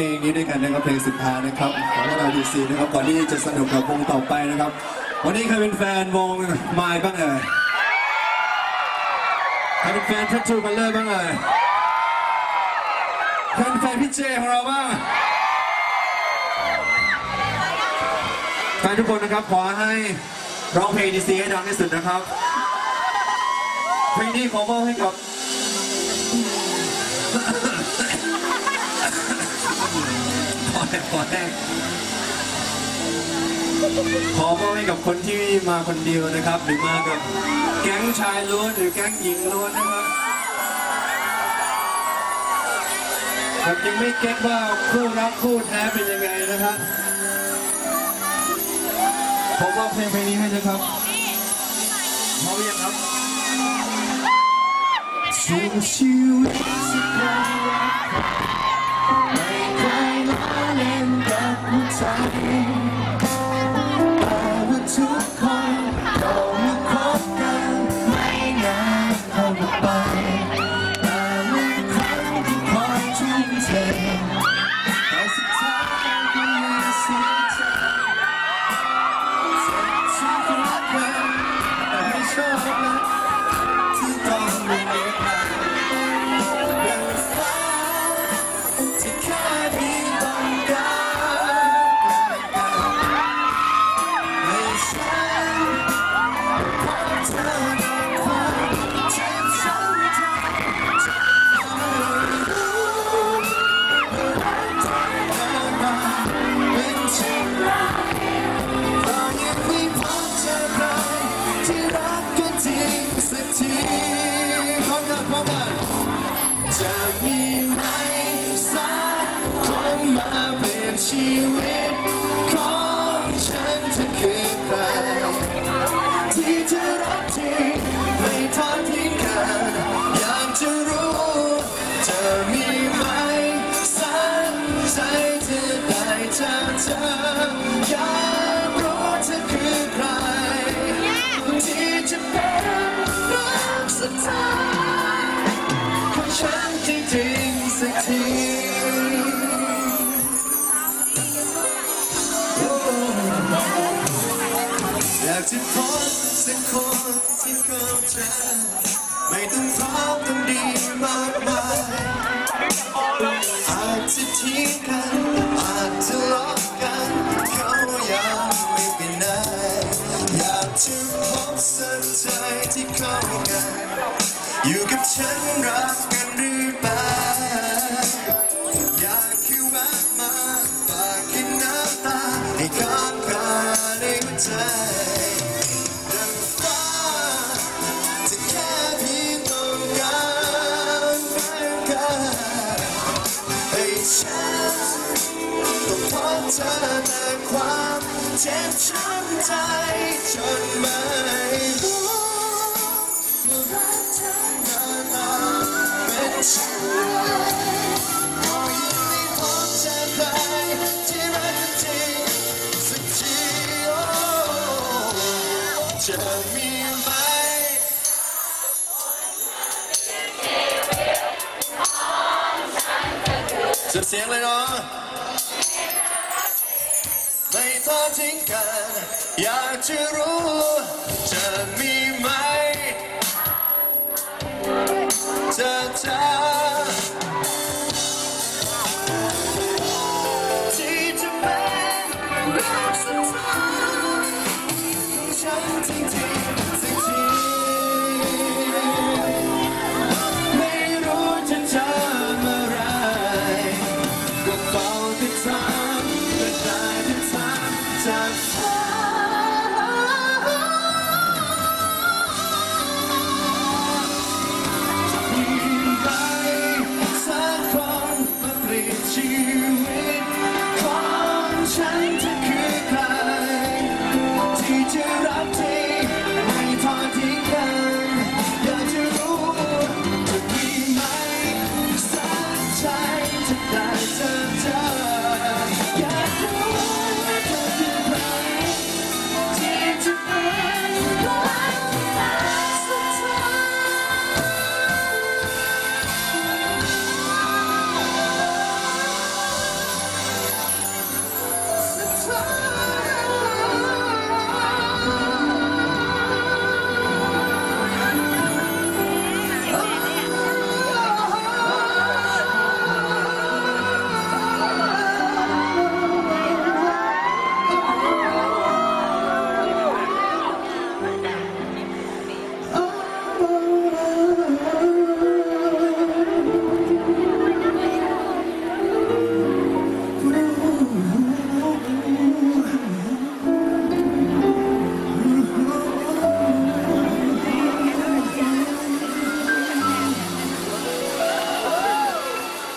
ลงนี้ด้วยกันนะครับเพลงสุดท้ายนะครับของเราดีซีนะครับก่อนที่จะสนุกกับวงต่อไปนะครับ วันนี้ใครเป็นแฟนวงไมล์บ้างเอ่ยใครเป็นแฟนทัตทูคัลเลอร์บ้างเอ่ยใครเป็นแฟนพี่เจของเราบ้างแฟนทุกคนนะครับขอให้ร้องเพลงดีซีให้ดังที่สุดนะครับเพลงนี้ขอมอบให้กับ อแห้งขอแห้งขอมอบให้กับคนที่มาคนเดียวนะครับ หรือมากับแก๊งชายล้วนหรือแก๊งหญิงล้วนนะครับแบบยังไม่เก็ตว่าคู่รักคู่แท้เป็นยังไงนะครับผมว่าเพลงเพลงนี้ให้นะครับพร้อมหรือยังครับสู่ชีวิตสักวันไม่เคย ล้อเล่น ฉันรักกันหรือเปล่าอยากแค่แวะมาฝากแค่น้ำตาให้ข้างกายในใจดังฟ้าจะแค่เพียงต้องการแค่อกันให้ฉันต้องพบเธอแต่ความเจ็บช้ำใจจน จะมีไหมสุดเสียงเลยเนาะไม่ทอดทิ้งกัน อยากจะรู้จะมี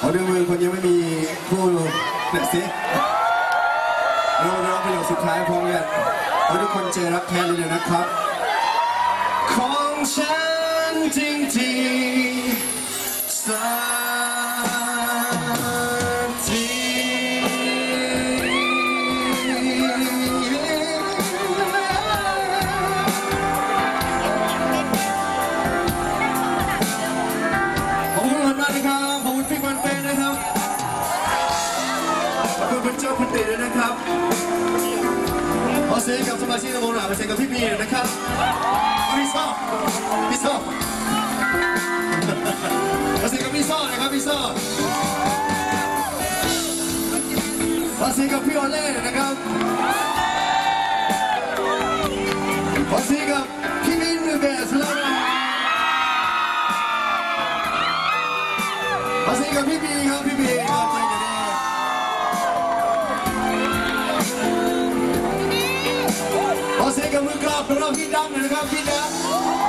เอาดึงมือคนยังไม่มีคู่หน่อยสิเราร้องประโยคสุดท้ายพร้อมกันให้ทุกคนเจอรักแท้เลยนะครับ ของฉันจริงๆ เจ้าคุณติด้วยนะครับ ขอเสียงกับสมาชิกในวงหน่อยขอเสียงกับพี่พีหน่อยนะครับพี่ซ่อพี่ซ่อขอเสียงกับพี่ซ่อนะครับพี่ซ่อขอเสียงกับพี่โอเล่หน่อยนะครับขอเสียงกับพี่มิ้นเบสแล้วขอเสียงกับพี่บีครับพี่บีครับ เจอกันได้ขอเสียงกับมือกลองของเราพี่ดำหน่อยนะครับพี่ดำ